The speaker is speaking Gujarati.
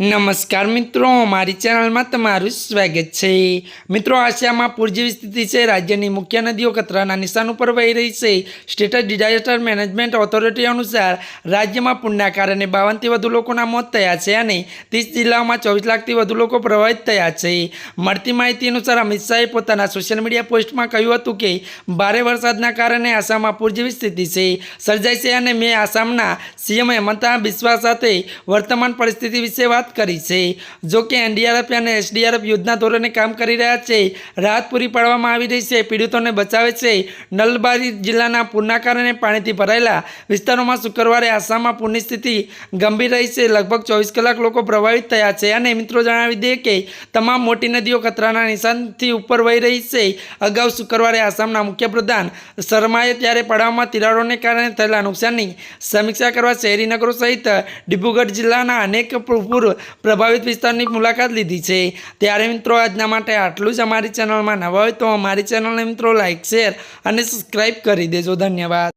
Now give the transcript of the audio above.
નમસ્કાર મિત્રો, મારી ચેનલમાં તમારું સ્વાગત છે. મિત્રો, આસિયામાં પૂર સ્થિતિ છે. રાજ્યની મુખ્ય નદીઓ ખતરાના નિશાન ઉપર વહી રહી છે. સ્ટેટ ડિઝાસ્ટર મેનેજમેન્ટ ઓથોરિટી અનુસાર રાજ્યમાં પૂરના કારણે બાવનથી વધુ લોકોના મોત થયા છે અને ત્રીસ જિલ્લાઓમાં ચોવીસ લાખથી વધુ લોકો પ્રભાવિત થયા છે. મળતી માહિતી અનુસાર અમિત શાહે પોતાના સોશિયલ મીડિયા પોસ્ટમાં કહ્યું હતું કે, ભારે વરસાદના કારણે આસામમાં પૂર સ્થિતિ છે. સર્જાઈ છે અને મેં આસામના સીએમ હેમંતા બિસ્વા સાથે વર્તમાન પરિસ્થિતિ વિશે વાત કરી છે. જો કે એનડીઆરએફ અને એસડીઆરએફ યુદ્ધના ધોરણે કામ કરી રહ્યા છે. રાહત પૂરી પાડવામાં આવી રહી છે. પીડિતોને બચાવે છે. નલબારી જિલ્લાના પૂરના કારણે પાણીથી ભરાયેલા વિસ્તારોમાં શુક્રવારે આસામમાં પૂરની સ્થિતિ ગંભીર રહી છે. લગભગ ચોવીસ કલાક લોકો પ્રભાવિત થયા છે અને મિત્રો જણાવી દઈએ કે તમામ મોટી નદીઓ ખતરાના નિશાનથી ઉપર વહી રહી છે. અગાઉ શુક્રવારે આસામના મુખ્યપ્રધાન શર્માએ ત્યારે પાડવામાં તિરાડોને કારણે થયેલા નુકસાનની સમીક્ષા કરવા શહેરી નગરો સહિત ડિબ્રુગઢ જિલ્લાના અનેક પૂર પ્રભાવિત વિસ્તારની મુલાકાત લીધી છે. ત્યારે મિત્રો, આજના માટે આટલું જ અમારી ચેનલમાં નવા હોય તો અમારી ચેનલને મિત્રો લાઇક શેર અને સબસ્ક્રાઈબ કરી દેજો. ધન્યવાદ.